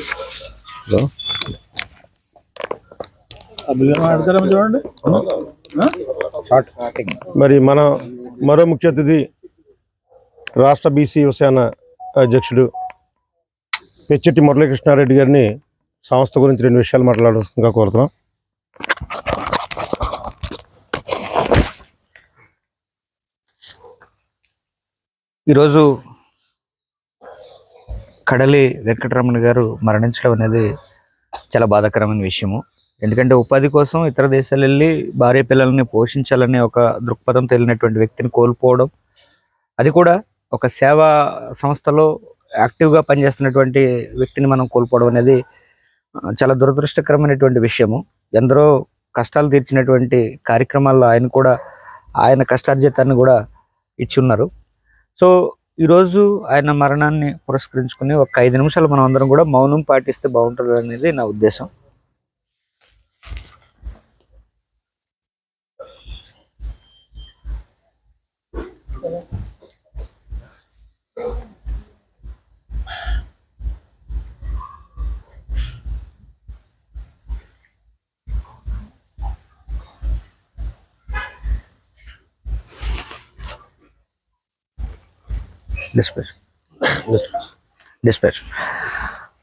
Hello చూడండి మరి మన మరో ముఖ్య అతిథి రాష్ట్ర బీసీ యువసేన అధ్యక్షుడు పెచ్చెట్టి మురళీకృష్ణారెడ్డి గారిని సంస్థ గురించి రెండు విషయాలు మాట్లాడుతుందిగా కోరుతున్నాం. ఈరోజు కడలి వెంకటరమణ గారు మరణించడం అనేది చాలా బాధాకరమైన విషయము. ఎందుకంటే ఉపాధి కోసం ఇతర దేశాలు వెళ్ళి భార్య పిల్లల్ని పోషించాలనే ఒక దృక్పథం తెలియనటువంటి వ్యక్తిని కోల్పోవడం అది కూడా ఒక సేవా సంస్థలో యాక్టివ్గా పనిచేస్తున్నటువంటి వ్యక్తిని మనం కోల్పోవడం అనేది చాలా దురదృష్టకరమైనటువంటి విషయము. ఎందరో కష్టాలు తీర్చినటువంటి కార్యక్రమాల్లో ఆయన కూడా ఆయన కష్టార్జితాన్ని కూడా ఇచ్చి ఉన్నారు. సో ఈరోజు ఆయన మరణాన్ని పురస్కరించుకుని ఒక ఐదు నిమిషాలు మనం అందరం కూడా మౌనం పాటిస్తే బాగుంటుంది అనేది నా ఉద్దేశం. డిస్పాచ్ డిస్పాచ్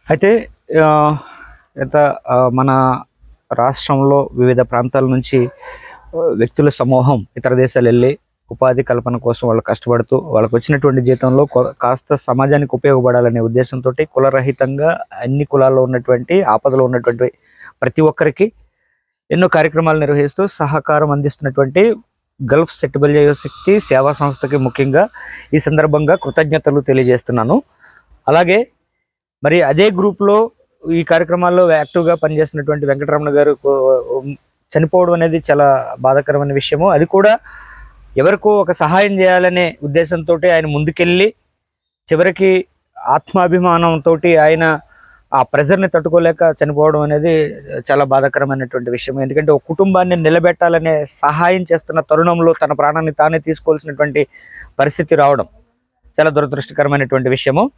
అయితే ఎంత మన రాష్ట్రంలో వివిధ ప్రాంతాల నుంచి వ్యక్తుల సమూహం ఇతర దేశాలు వెళ్ళి ఉపాధి కల్పన కోసం వాళ్ళు కష్టపడుతూ వాళ్ళకు వచ్చినటువంటి జీతంలో కాస్త సమాజానికి ఉపయోగపడాలనే ఉద్దేశంతో కులరహితంగా అన్ని కులాల్లో ఉన్నటువంటి ఆపదలో ఉన్నటువంటి ప్రతి ఒక్కరికి ఎన్నో కార్యక్రమాలు నిర్వహిస్తూ సహకారం అందిస్తున్నటువంటి గల్ఫ్ సెటిబుల్ శక్తి సేవా సంస్థకి ముఖ్యంగా ఈ సందర్భంగా కృతజ్ఞతలు తెలియజేస్తున్నాను. అలాగే మరి అదే గ్రూప్లో ఈ కార్యక్రమాల్లో యాక్టివ్గా పనిచేస్తున్నటువంటి వెంకటరమణ గారు చనిపోవడం అనేది చాలా బాధాకరమైన విషయము. అది కూడా ఎవరికో ఒక సహాయం చేయాలనే ఉద్దేశంతో ఆయన ముందుకెళ్ళి చివరికి ఆత్మాభిమానంతో ఆయన ఆ ప్రెజర్ని తట్టుకోలేక చనిపోవడం అనేది చాలా బాధాకరమైనటువంటి విషయం. ఎందుకంటే ఒక కుటుంబాన్ని నిలబెట్టాలనే సహాయం చేస్తున్న తరుణంలో తన ప్రాణాన్ని తానే తీసుకోవాల్సినటువంటి పరిస్థితి రావడం చాలా దురదృష్టకరమైనటువంటి విషయము.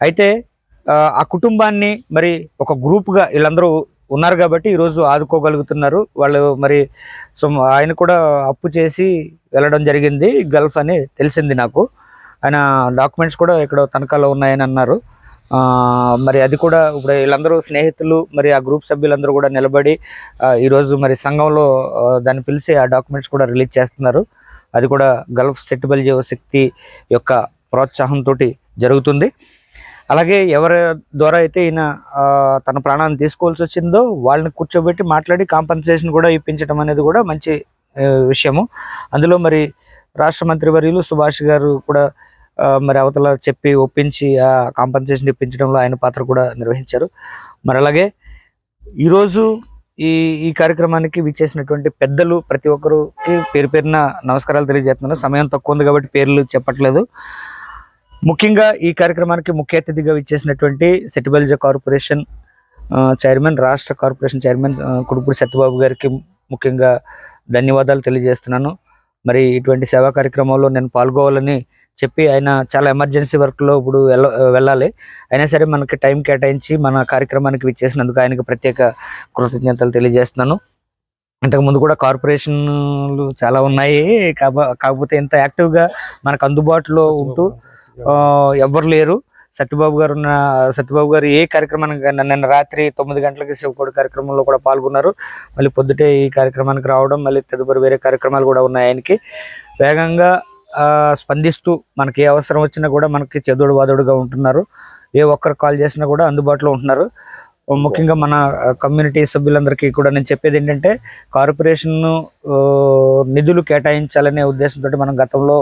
అయితే ఆ, కుటుంబాన్ని మరి ఒక గ్రూప్గా వీళ్ళందరూ ఉన్నారు కాబట్టి ఈరోజు ఆదుకోగలుగుతున్నారు. వాళ్ళు మరి సో ఆయన కూడా అప్పు చేసి వెళ్ళడం జరిగింది. గల్ఫ్ అని తెలిసింది నాకు. ఆయన డాక్యుమెంట్స్ కూడా ఇక్కడ తనఖాలో ఉన్నాయని అన్నారు. మరి అది కూడా ఇప్పుడు వీళ్ళందరూ స్నేహితులు మరి ఆ గ్రూప్ సభ్యులందరూ కూడా నిలబడి ఈరోజు మరి సంఘంలో దాన్ని పిలిచి ఆ డాక్యుమెంట్స్ కూడా రిలీజ్ చేస్తున్నారు. అది కూడా గల్ఫ్ సెటిబుల్ శక్తి యొక్క ప్రోత్సాహంతో జరుగుతుంది. అలాగే ఎవరి ద్వారా అయితే ఈయన తన ప్రాణాన్ని తీసుకోవాల్సి వచ్చిందో వాళ్ళని కూర్చోబెట్టి మాట్లాడి కాంపన్సేషన్ కూడా ఇప్పించడం అనేది కూడా మంచి విషయము. అందులో మరి రాష్ట్ర మంత్రివర్యులు సుభాష్ గారు కూడా మరి అవతల చెప్పి ఒప్పించి ఆ కాంపన్సేషన్ ఇప్పించడంలో ఆయన పాత్ర కూడా నిర్వహించారు. మరి అలాగే ఈరోజు ఈ ఈ కార్యక్రమానికి విచ్చేసినటువంటి పెద్దలు ప్రతి ఒక్కరికి పేరు పేరున నమస్కారాలు తెలియజేస్తున్నాను. సమయం తక్కువ ఉంది కాబట్టి పేర్లు చెప్పట్లేదు. ముఖ్యంగా ఈ కార్యక్రమానికి ముఖ్య అతిథిగా విచ్చేసినటువంటి సెటిబల్జ కార్పొరేషన్ చైర్మన్ రాష్ట్ర కార్పొరేషన్ చైర్మన్ కుడుపూడి సత్యబాబు గారికి ముఖ్యంగా ధన్యవాదాలు తెలియజేస్తున్నాను. మరి ఇటువంటి సేవా కార్యక్రమంలో నేను పాల్గొవాలని చెప్పి ఆయన చాలా ఎమర్జెన్సీ వర్క్లో ఇప్పుడు వెళ్ళ వెళ్ళాలి. అయినా సరే మనకి టైం కేటాయించి మన కార్యక్రమానికి విచ్చేసినందుకు ఆయనకు ప్రత్యేక కృతజ్ఞతలు తెలియజేస్తున్నాను. ఇంతకు ముందు కూడా కార్పొరేషన్లు చాలా ఉన్నాయి. కాకపోతే ఇంత యాక్టివ్గా మనకు అందుబాటులో ఉంటూ ఎవ్వరు లేరు. సత్యబాబు గారు ఉన్న సత్యబాబు గారు ఏ కార్యక్రమానికి నిన్న- రాత్రి తొమ్మిది గంటలకి శివకోడి కార్యక్రమంలో కూడా పాల్గొన్నారు. మళ్ళీ పొద్దుటే ఈ కార్యక్రమానికి రావడం మళ్ళీ తదుపరి వేరే కార్యక్రమాలు కూడా ఉన్నాయి ఆయనకి. వేగంగా స్పందిస్తూ మనకి ఏ అవసరం వచ్చినా కూడా మనకి చదువుడు వాదుడుగా ఉంటున్నారు. ఏ ఒక్కరు కాల్ చేసినా కూడా అందుబాటులో ఉంటున్నారు. ముఖ్యంగా మన కమ్యూనిటీ సభ్యులందరికీ కూడా నేను చెప్పేది ఏంటంటే కార్పొరేషన్ నిధులు కేటాయించాలనే ఉద్దేశంతో మనం గతంలో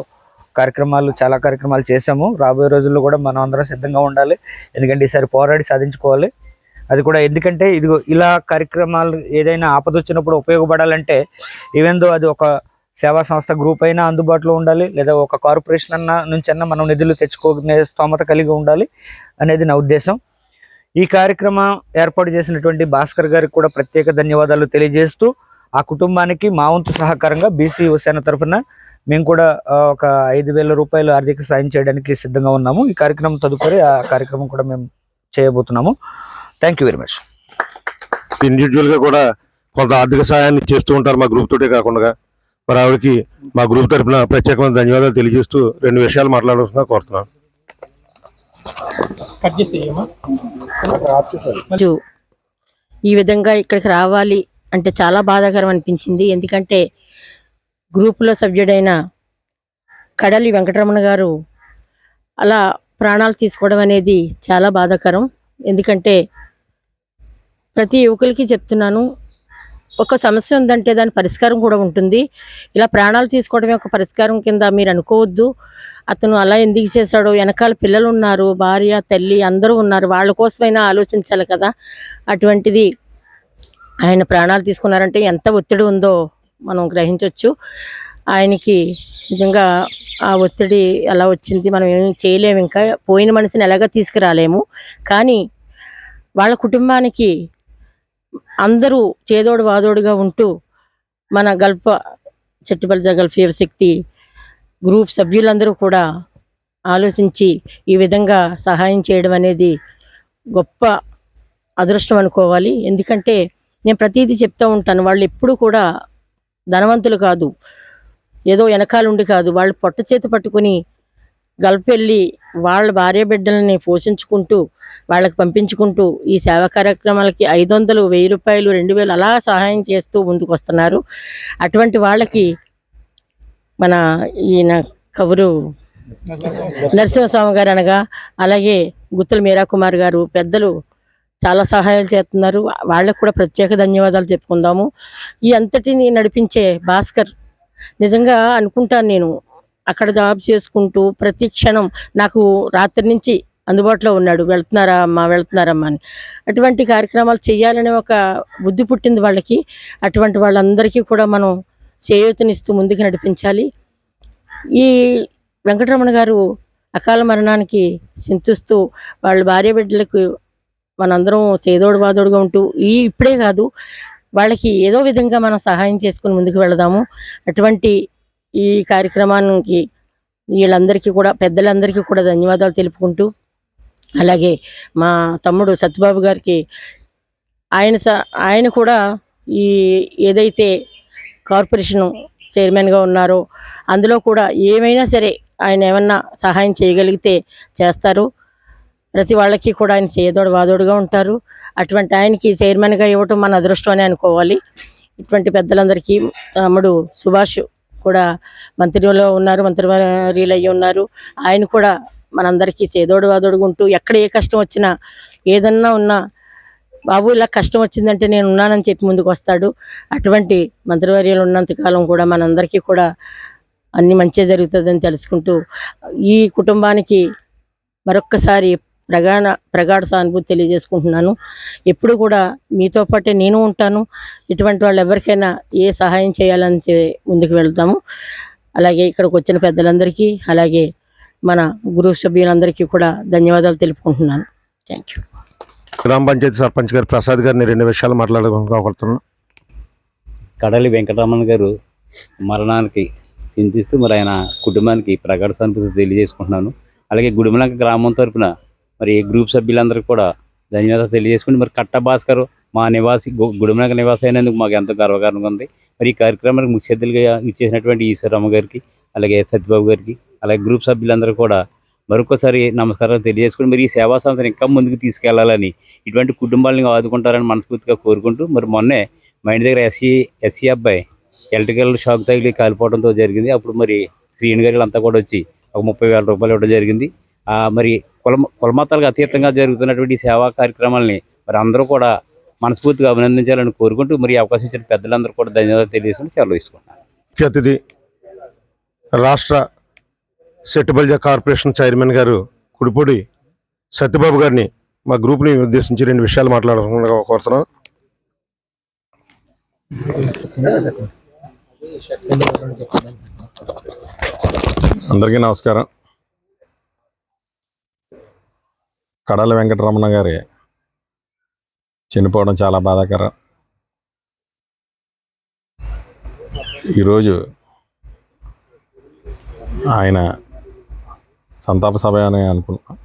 కార్యక్రమాలు చాలా కార్యక్రమాలు చేశాము. రాబోయే రోజుల్లో కూడా మనం అందరం సిద్ధంగా ఉండాలి. ఎందుకంటే ఈసారి పోరాడి సాధించుకోవాలి. అది కూడా ఎందుకంటే ఇదిగో ఇలా కార్యక్రమాలు ఏదైనా ఆపద వచ్చినప్పుడు ఉపయోగపడాలంటే ఈవెన్ దో అది ఒక సేవా సంస్థ గ్రూప్ అయినా అందుబాటులో ఉండాలి లేదా ఒక కార్పొరేషన్ అన్న నుంచి అన్న మనం నిధులు తెచ్చుకోనే స్తోమత కలిగి ఉండాలి అనేది నా ఉద్దేశం. ఈ కార్యక్రమం ఏర్పాటు చేసినటువంటి భాస్కర్ గారికి కూడా ప్రత్యేక ధన్యవాదాలు తెలియజేస్తూ ఆ కుటుంబానికి మా వంతు సహకారంగా బీసీ యువసేన తరఫున మేము కూడా ఒక ఐదు వేల రూపాయలు ఆర్థిక సాయం చేయడానికి సిద్ధంగా ఉన్నాము. ఈ కార్యక్రమం తదుపరి ఆ కార్యక్రమం కూడా మేము చేయబోతున్నాము. థ్యాంక్ యూ వెరీ మచ్ ఇండివిజువల్గా కూడా కొంత ఆర్థిక సహాయాన్ని చేస్తూ ఉంటారు మా గ్రూప్ తోటే కాకుండా. మరి ఆవిడకి మా గ్రూప్ తరపున ప్రత్యేకమైన ధన్యవాదాలు తెలియజేస్తూ రెండు విషయాలు మాట్లాడాల్సిన కోరుతున్నాను. ఈ విధంగా ఇక్కడికి రావాలి అంటే చాలా బాధాకరం అనిపించింది. ఎందుకంటే గ్రూపులో సభ్యుడైన కడలి వెంకటరమణ గారు అలా ప్రాణాలు తీసుకోవడం అనేది చాలా బాధాకరం. ఎందుకంటే ప్రతి యువకులకి చెప్తున్నాను ఒక సమస్య ఉందంటే దాని పరిష్కారం కూడా ఉంటుంది. ఇలా ప్రాణాలు తీసుకోవడమే ఒక పరిష్కారం కింద మీరు అనుకోవద్దు. అతను అలా ఎందుకు చేశాడో వెనకాల పిల్లలు ఉన్నారు భార్య తల్లి అందరూ ఉన్నారు వాళ్ళ కోసమైనా ఆలోచించాలి కదా. అటువంటిది ఆయన ప్రాణాలు తీసుకున్నారంటే ఎంత ఒత్తిడి ఉందో మనం గ్రహించవచ్చు ఆయనకి నిజంగా ఆ ఒత్తిడి ఎలా వచ్చింది. మనం ఏం చేయలేము ఇంకా. పోయిన మనిషిని ఎలాగ తీసుకురాలేము. కానీ వాళ్ళ కుటుంబానికి అందరూ చేదోడు వాదోడుగా ఉంటూ మన Gulf Settibalija Gulf Shakti group సభ్యులందరూ కూడా ఆలోచించి ఈ విధంగా సహాయం చేయడం అనేది గొప్ప అదృష్టం అనుకోవాలి. ఎందుకంటే నేను ప్రతిదీ చెప్తూ ఉంటాను వాళ్ళు ఎప్పుడూ కూడా ధనవంతులు కాదు ఏదో వెనకాలండి కాదు వాళ్ళు పొట్ట చేతి పట్టుకుని గల్పెళ్ళి వెళ్ళి వాళ్ళ భార్య బిడ్డలని పోషించుకుంటూ వాళ్ళకి పంపించుకుంటూ ఈ సేవా కార్యక్రమాలకి ఐదు వందలు వెయ్యి రూపాయలు రెండు వేలు అలా సహాయం చేస్తూ ముందుకు వస్తున్నారు అటువంటి వాళ్ళకి మన ఈయన కవురు నరసింహస్వామి గారు అనగా అలాగే గుత్తుల మీరా కుమార్ గారు పెద్దలు చాలా సహాయాలు చేస్తున్నారు. వాళ్ళకు కూడా ప్రత్యేక ధన్యవాదాలు చెప్పుకుందాము. ఈ అంతటిని నడిపించే భాస్కర్ నిజంగా అనుకుంటాను నేను అక్కడ జాబ్ చేసుకుంటూ ప్రతి క్షణం నాకు రాత్రి నుంచి అందుబాటులో ఉన్నాడు. వెళ్తున్నారా అమ్మా? వెళ్తున్నారమ్మా అని. అటువంటి కార్యక్రమాలు చేయాలనే ఒక బుద్ధి పుట్టింది వాళ్ళకి. అటువంటి వాళ్ళందరికీ కూడా మనం చేయూతనిస్తూ ముందుకు నడిపించాలి. ఈ వెంకటరమణ గారు అకాల మరణానికి చింతిస్తూ వాళ్ళ భార్య బిడ్డలకు మనందరం చేదోడు వాదోడుగా ఉంటూ ఈ ఇప్పుడే కాదు వాళ్ళకి ఏదో విధంగా మనం సహాయం చేసుకుని ముందుకు వెళదాము. అటువంటి ఈ కార్యక్రమానికి వీళ్ళందరికీ కూడా పెద్దలందరికీ కూడా ధన్యవాదాలు తెలుపుకుంటూ అలాగే మా తమ్ముడు సత్యబాబు గారికి ఆయన స- ఆయన కూడా ఈ ఏదైతే కార్పొరేషన్ చైర్మన్గా ఉన్నారో అందులో కూడా ఏమైనా సరే ఆయన ఏమన్నా సహాయం చేయగలిగితే చేస్తారు. ప్రతి వాళ్ళకి కూడా ఆయన చేయదోడు వాదోడుగా ఉంటారు. అటువంటి ఆయనకి చైర్మన్గా ఇవ్వటం మన అదృష్టం అని అనుకోవాలి. ఇటువంటి పెద్దలందరికీ తమ్ముడు సుభాష్ కూడా మంత్రిలో ఉన్నారు మంత్రివర్యులు అయ్యి ఉన్నారు. ఆయన కూడా మనందరికీ చేదోడు వాదోడుగా ఉంటూ ఎక్కడ ఏ కష్టం వచ్చినా ఏదన్నా ఉన్నా బాబు ఇలా కష్టం వచ్చిందంటే నేను ఉన్నానని చెప్పి ముందుకు వస్తాడు. అటువంటి మంత్రివర్యులు ఉన్నంతకాలం కూడా మనందరికీ కూడా అన్ని మంచి జరుగుతుందని తెలుసుకుంటూ ఈ కుటుంబానికి మరొక్కసారి ప్రగాఢ ప్రగాఢ సానుభూతి తెలియజేసుకుంటున్నాను. ఎప్పుడు కూడా మీతో పాటే నేను ఉంటాను. ఇటువంటి వాళ్ళు ఎవరికైనా ఏ సహాయం చేయాలని ముందుకు వెళ్తాము. అలాగే ఇక్కడికి వచ్చిన పెద్దలందరికీ అలాగే మన గ్రూప్ సభ్యులందరికీ కూడా ధన్యవాదాలు తెలుపుకుంటున్నాను. థ్యాంక్ యూ గ్రామ పంచాయతీ సర్పంచ్ గారు ప్రసాద్ గారిని రెండు విషయాలు మాట్లాడుకోగలుగుతున్నాను కడలి వెంకటరమణ గారు మరణానికి చింతిస్తూ మరి ఆయన కుటుంబానికి ప్రగాఢ సానుభూతి తెలియజేసుకుంటున్నాను. అలాగే గుడిమలంక గ్రామం తరపున మరి గ్రూప్ సభ్యులందరికీ కూడా ధన్యవాదాలు తెలియజేసుకుని మరి కట్ట భాస్కర్ మా నివాసి గు- గుడిమలంక నివాసి అయినందుకు మాకు ఎంతో గర్వకారణంగా ఉంది. మరి ఈ కార్యక్రమానికి ముఖ్య అతిథులుగా ఇచ్చేసినటువంటి ఈశ్వరమ్మ గారికి అలాగే సత్యబాబు గారికి అలాగే గ్రూప్ సభ్యులందరూ కూడా మరొకసారి నమస్కారాలు తెలియజేసుకుని మరి ఈ సేవా సంస్థను ఇంకా ముందుకు తీసుకెళ్ళాలని ఇటువంటి కుటుంబాలను ఆదుకుంటారని మనస్ఫూర్తిగా కోరుకుంటూ మరి మొన్నే మా ఇంటి దగ్గర ఎస్సీ ఎస్సీ అబ్బాయి ఎలక్ట్రికల్ షాక్ తగిలి కాలిపోవడంతో జరిగింది. అప్పుడు మరి శ్రీని గారు అంతా కూడా వచ్చి ఒక ముప్పై వేల రూపాయలు ఇవ్వడం జరిగింది. మరి కుల కులమతాలకు అతీతంగా జరుగుతున్నటువంటి ఈ సేవా కార్యక్రమాలని మరి అందరూ కూడా మనస్ఫూర్తిగా అభినందించాలని కోరుకుంటూ మరి అవకాశం ఇచ్చిన పెద్దలందరూ కూడా ధన్యవాదాలు తెలియజేసుకుని సెలవు తీసుకుంటున్నాను. ముఖ్య అతిథి రాష్ట్ర సెట్టుబల్జా కార్పొరేషన్ చైర్మన్ గారు కుడిపూడి సత్యబాబు గారిని మా గ్రూప్ని ఉద్దేశించి రెండు విషయాలు మాట్లాడాలని కోరుతున్నాను. అందరికీ నమస్కారం. కడాల వెంకటరమణ గారి చనిపోవడం చాలా బాధాకరం. ఈరోజు ఆయన సంతాప సభ అని అనుకున్నాం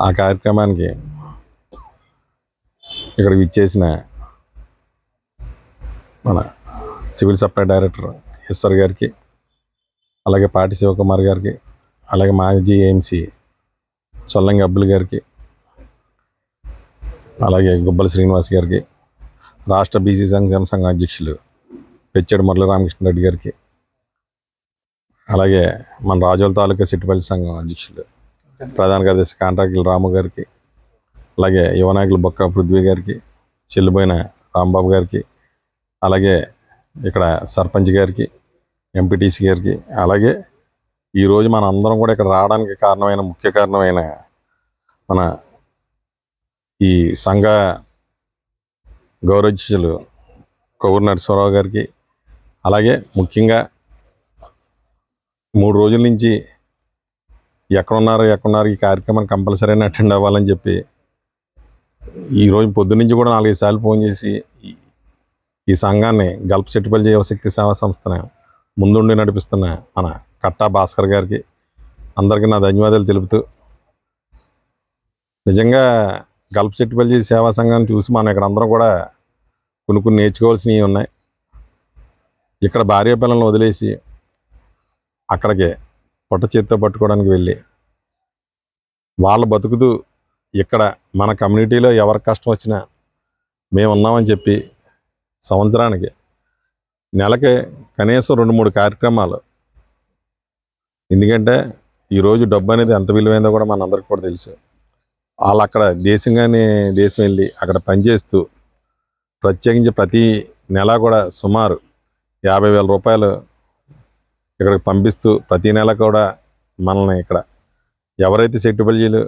ఆ కార్యక్రమానికి ఇక్కడికి ఇచ్చేసిన మన సివిల్ సప్లై డైరెక్టర్ ఈశ్వర్ గారికి అలాగే పాటి శివకుమార్ గారికి అలాగే మాజీ ఏఎంసీ చల్లంగి అబ్బుల్ గారికి అలాగే గుబ్బల శ్రీనివాస్ గారికి రాష్ట్ర బీసీ సంక్షేమ సంఘ అధ్యక్షులు పెచ్చడి మురళీ రామకృష్ణారెడ్డి గారికి అలాగే మన రాజోల తాలూకా సిట్టిపల్లి సంఘం అధ్యక్షులు ప్రధాన కార్యదర్శి కాంట్రాక్టులు రాము గారికి అలాగే యువనాయకులు బొక్క పృథ్వీ గారికి చెల్లిపోయిన రాంబాబు గారికి అలాగే ఇక్కడ సర్పంచ్ గారికి ఎంపీటీసీ గారికి అలాగే ఈరోజు మన అందరం కూడా ఇక్కడ రావడానికి కారణమైన ముఖ్య కారణమైన మన ఈ సంఘ గౌరవశిష్యులు కొవ్వూరు నరసింహరావు గారికి అలాగే ముఖ్యంగా మూడు రోజుల నుంచి ఎక్కడున్నారు ఎక్కడున్నారు ఈ కార్యక్రమం కంపల్సరీ అటెండ్ అవ్వాలని చెప్పి ఈరోజు పొద్దునుంచి కూడా నాలుగైదు సార్లు ఫోన్ చేసి ఈ- సంఘాన్ని గల్ఫ్ సెట్టిపల్లి యువశక్తి సేవా సంస్థను ముందుండి నడిపిస్తున్న మన కట్టా భాస్కర్ గారికి అందరికీ నా ధన్యవాదాలు తెలుపుతూ నిజంగా గల్ఫ్ చెట్టుపల్లి సేవా సంఘాన్ని చూసి మనం ఇక్కడ అందరం కూడా కొన్ని కొన్ని నేర్చుకోవాల్సినవి ఉన్నాయి. ఇక్కడ భార్య పిల్లలను వదిలేసి అక్కడికి పొట్ట చేత్తో పట్టుకోవడానికి వెళ్ళి వాళ్ళు బతుకుతూ ఇక్కడ మన కమ్యూనిటీలో ఎవరి కష్టం వచ్చినా మేము ఉన్నామని చెప్పి సంవత్సరానికి నెలకి కనీసం రెండు మూడు కార్యక్రమాలు. ఎందుకంటే ఈరోజు డబ్బు అనేది ఎంత విలువైందో కూడా మనందరికీ కూడా తెలుసు. వాళ్ళు అక్కడ దేశంగానే దేశం వెళ్ళి అక్కడ పనిచేస్తూ ప్రత్యేకించి ప్రతి నెల కూడా సుమారు యాభై వేల రూపాయలు ఇక్కడికి పంపిస్తూ ప్రతి నెల కూడా మనల్ని ఇక్కడ ఎవరైతే సెట్టుబడిలు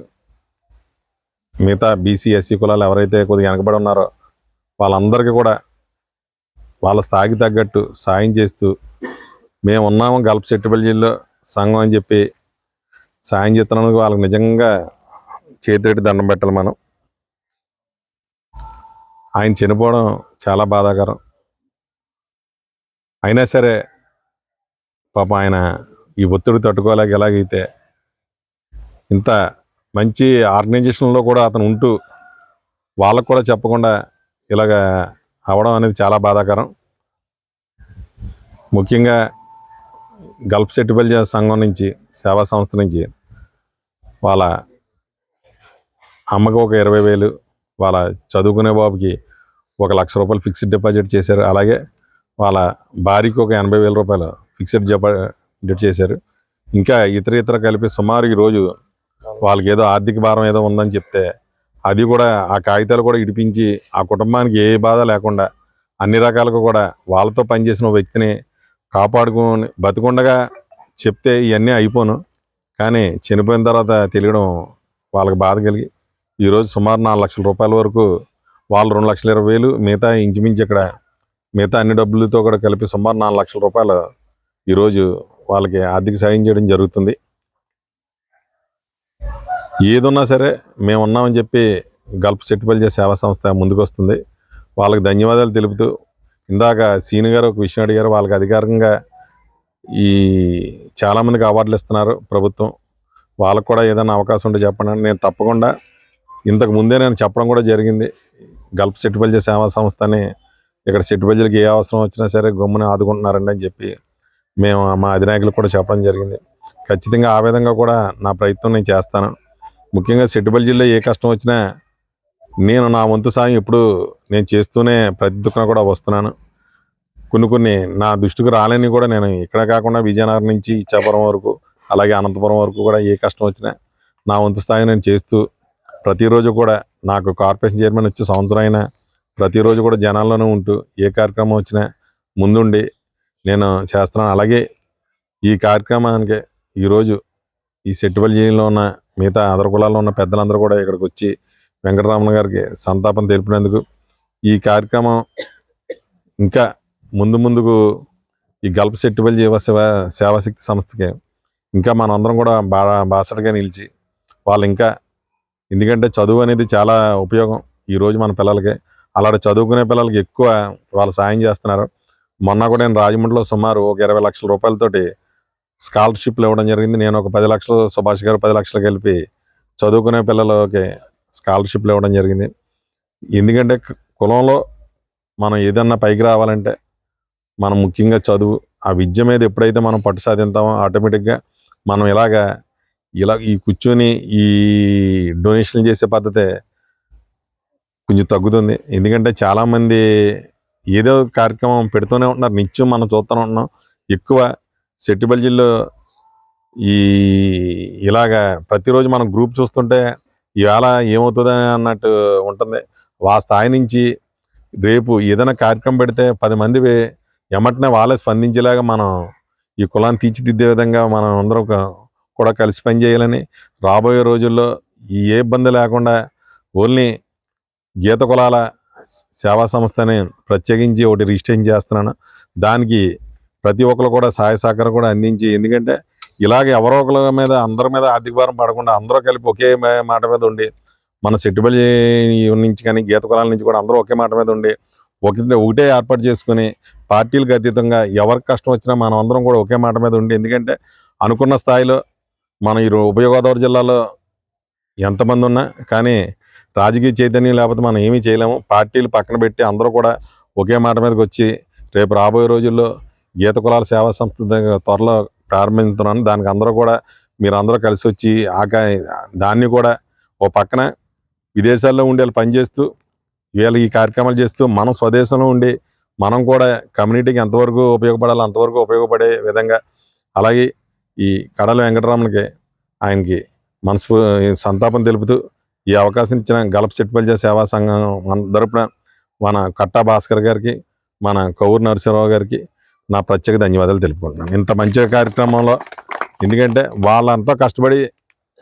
మిగతా బీసీ ఎస్సీ కులాలు ఎవరైతే కొద్దిగా వెనకబడి ఉన్నారో వాళ్ళందరికీ కూడా వాళ్ళ స్థాయికి తగ్గట్టు సాయం చేస్తూ మేము ఉన్నాము గల్ఫ్ సెట్టుబల్జీల్లో సంఘం అని చెప్పి సాయం చేస్తున్నందుకు వాళ్ళకి నిజంగా చేతిరెట్టి దండం పెట్టాలి మనం. ఆయన చనిపోవడం చాలా బాధాకరం. అయినా సరే పాపం ఆయన ఈ ఒత్తిడి తట్టుకోలేక ఎలాగైతే ఇంత మంచి ఆర్గనైజేషన్లో కూడా అతను ఉంటూ వాళ్ళకు కూడా చెప్పకుండా ఇలాగ అవడం అనేది చాలా బాధాకరం. ముఖ్యంగా గల్ఫ్ సెట్టిపల్లి సంఘం నుంచి సేవా సంస్థ నుంచి వాళ్ళ అమ్మకి ఒక ఇరవై వేలు వాళ్ళ చదువుకునే బాబుకి ఒక లక్ష రూపాయలు ఫిక్స్డ్ డిపాజిట్ చేశారు. అలాగే వాళ్ళ భార్యకి ఒక ఎనభై వేల రూపాయలు ఫిక్స్డ్ డిపాజిట్ చేశారు. ఇంకా ఇతర ఇతర కలిపి సుమారు ఈరోజు వాళ్ళకి ఏదో ఆర్థిక భారం ఏదో ఉందని చెప్తే అది కూడా ఆ కాగితాలు కూడా ఇడిపించి ఆ కుటుంబానికి ఏ బాధ లేకుండా అన్ని రకాలుగా కూడా వాళ్ళతో పనిచేసిన వ్యక్తిని కాపాడుకొని బతికుండగా చెప్తే ఇవన్నీ అయిపోను. కానీ చనిపోయిన తర్వాత తెలియడం వాళ్ళకి బాధ కలిగి ఈరోజు సుమారు నాలుగు లక్షల రూపాయల వరకు వాళ్ళు రెండు లక్షల ఇరవై వేలు మిగతా ఇంచుమించు ఇక్కడ మిగతా అన్ని డబ్బులతో కూడా కలిపి సుమారు నాలుగు లక్షల రూపాయలు ఈరోజు వాళ్ళకి ఆర్థిక సాయం చేయడం జరుగుతుంది. ఏదున్నా సరే మేము ఉన్నామని చెప్పి గల్ఫ్ సెట్టిపల్లి సేవా సంస్థ ముందుకు వస్తుంది వాళ్ళకి ధన్యవాదాలు తెలుపుతూ ఇందాక సీని గారు ఒక విషయం అడిగారు. వాళ్ళకి అధికారికంగా ఈ చాలామందికి అవార్డులు ఇస్తున్నారు ప్రభుత్వం. వాళ్ళకు కూడా ఏదైనా అవకాశం ఉంటే చెప్పండి. నేను తప్పకుండా ఇంతకు ముందే నేను చెప్పడం కూడా జరిగింది. గల్ఫ్ సెట్టిపల్లి సేవా సంస్థని ఇక్కడ సెట్టిపల్లికి ఏ అవసరం వచ్చినా సరే గమ్మున ఆదుకుంటున్నారండి అని చెప్పి మేము మా అధినాయకులకు కూడా చెప్పడం జరిగింది. ఖచ్చితంగా ఆ విధంగా కూడా నా ప్రయత్నం నేను చేస్తాను. ముఖ్యంగా సెట్టుబల్ జిల్లా ఏ కష్టం వచ్చినా నేను నా వంతు సాయం ఎప్పుడు నేను చేస్తూనే ప్రతి దుఃఖన కూడా వస్తున్నాను. కొన్ని కొన్ని నా దృష్టికి రాలేని కూడా నేను ఇక్కడ కాకుండా విజయనగరం నుంచి ఇచ్చాపురం వరకు అలాగే అనంతపురం వరకు కూడా ఏ కష్టం వచ్చినా నా వంతు స్థాయి నేను చేస్తూ ప్రతిరోజు కూడా నాకు కార్పొరేషన్ చైర్మన్ వచ్చి సంవత్సరం అయినా ప్రతిరోజు కూడా జనాల్లోనే ఉంటూ ఏ కార్యక్రమం వచ్చినా ముందుండి నేను చేస్తున్నాను. అలాగే ఈ కార్యక్రమానికి ఈరోజు ఈ సెట్టుబల్లిలో ఉన్న మిగతా అదర్ కులాల్లో ఉన్న పెద్దలందరూ కూడా ఇక్కడికి వచ్చి వెంకటరమణ గారికి సంతాపం తెలిపినందుకు ఈ కార్యక్రమం ఇంకా ముందు ముందుకు ఈ గల్ఫ్ సెట్టిబల్ జీవ సేవ సేవాశక్తి సంస్థకి ఇంకా మనందరం కూడా బా బాసటగా నిలిచి వాళ్ళు ఇంకా ఎందుకంటే చదువు అనేది చాలా ఉపయోగం ఈరోజు మన పిల్లలకి. అలాంటి చదువుకునే పిల్లలకి ఎక్కువ వాళ్ళు సాయం చేస్తున్నారు. మొన్న కూడా నేను రాజమండ్రిలో సుమారు ఒక ఇరవై లక్షల రూపాయలతోటి స్కాలర్షిప్లు ఇవ్వడం జరిగింది. నేను ఒక పది లక్షలు సుభాష్ గారు పది లక్షలు కలిపి చదువుకునే పిల్లలకి స్కాలర్షిప్లు ఇవ్వడం జరిగింది. ఎందుకంటే కులంలో మనం ఏదన్నా పైకి రావాలంటే మనం ముఖ్యంగా చదువు ఆ విద్య మీద ఎప్పుడైతే మనం పట్టు సాధిస్తామో ఆటోమేటిక్గా మనం ఇలాగా ఇలా ఈ కూర్చొని ఈ డొనేషన్లు చేసే పద్ధతే కొంచెం తగ్గుతుంది. ఎందుకంటే చాలామంది ఏదో కార్యక్రమం పెడుతూనే ఉంటున్నారు. నిత్యం మనం చూస్తూనే ఉంటున్నాం. ఎక్కువ సెట్టిబల్జిల్లో ఈ ఇలాగా ప్రతిరోజు మనం గ్రూప్ చూస్తుంటే ఇవాళ ఏమవుతుందో అన్నట్టు ఉంటుంది. ఆ స్థాయి నుంచి రేపు ఏదైనా కార్యక్రమం పెడితే పది మంది ఎమ్మటనే వాళ్ళే స్పందించేలాగా మనం ఈ కులాన్ని తీర్చిదిద్దే విధంగా మనం అందరం కూడా కలిసి పనిచేయాలని రాబోయే రోజుల్లో ఏ ఇబ్బంది లేకుండా ఓన్లీ గీత కులాల సేవా సంస్థని ప్రత్యేకించి ఒకటి రిజిస్ట్రేషన్ చేస్తున్నాను. దానికి ప్రతి ఒక్కరు కూడా సహాయ సహకారం కూడా అందించి ఎందుకంటే ఇలాగ ఎవరో ఒకరి మీద అందరి మీద ఆర్థిక భారం పడకుండా అందరూ కలిపి ఒకే మాట మీద ఉండి మన సెట్టుబడి నుంచి కానీ గీత కులాల నుంచి కూడా అందరూ ఒకే మాట మీద ఉండి ఒకటి ఒకటే ఏర్పాటు చేసుకుని పార్టీలకు అతీతంగా ఎవరికి కష్టం వచ్చినా మనం అందరం కూడా ఒకే మాట మీద ఉండి ఎందుకంటే అనుకున్న స్థాయిలో మన ఈ ఉభయగోదావరి ఉభయ గోదావరి జిల్లాలో ఎంతమంది ఉన్నా కానీ రాజకీయ చైతన్యం లేకపోతే మనం ఏమీ చేయలేము. పార్టీలు పక్కన పెట్టి అందరూ కూడా ఒకే మాట మీదకి వచ్చి రేపు రాబోయే రోజుల్లో గీత కులాల సేవా సంస్థ దగ్గర త్వరలో ప్రారంభిస్తున్నాను దానికి అందరూ కూడా మీరు అందరూ కలిసి వచ్చి ఆకా దాన్ని కూడా ఓ పక్కన విదేశాల్లో ఉండి వాళ్ళు పనిచేస్తూ వీళ్ళు ఈ కార్యక్రమాలు చేస్తూ మనం స్వదేశంలో ఉండి మనం కూడా కమ్యూనిటీకి ఎంతవరకు ఉపయోగపడాలో అంతవరకు ఉపయోగపడే విధంగా అలాగే ఈ కడల వెంకటరమణకి ఆయనకి మనస్ఫూ సంతాపం తెలుపుతూ ఈ అవకాశం ఇచ్చిన గలప చెట్టుపల్లి సేవా సంఘం మన తరపున మన కట్టా భాస్కర్ గారికి మన కౌరు నరసింహరావు గారికి నా ప్రత్యేక ధన్యవాదాలు తెలుపుకుంటున్నాను ఇంత మంచి కార్యక్రమంలో ఎందుకంటే వాళ్ళంతా కష్టపడి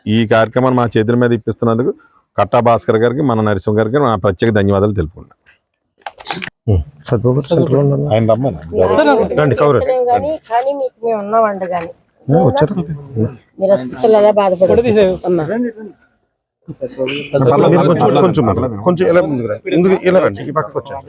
ఈ కార్యక్రమాన్ని మా చేతుల మీద ఇప్పిస్తున్నందుకు కట్టా భాస్కర్ గారికి మన నరసింహ గారికి నా ప్రత్యేక ధన్యవాదాలు తెలుపుకుంటున్నాను కొంచెం కొంచెం కొంచెం ఇలా ముందుకు ఇలా రండి ఈ పక్కకు వచ్చారు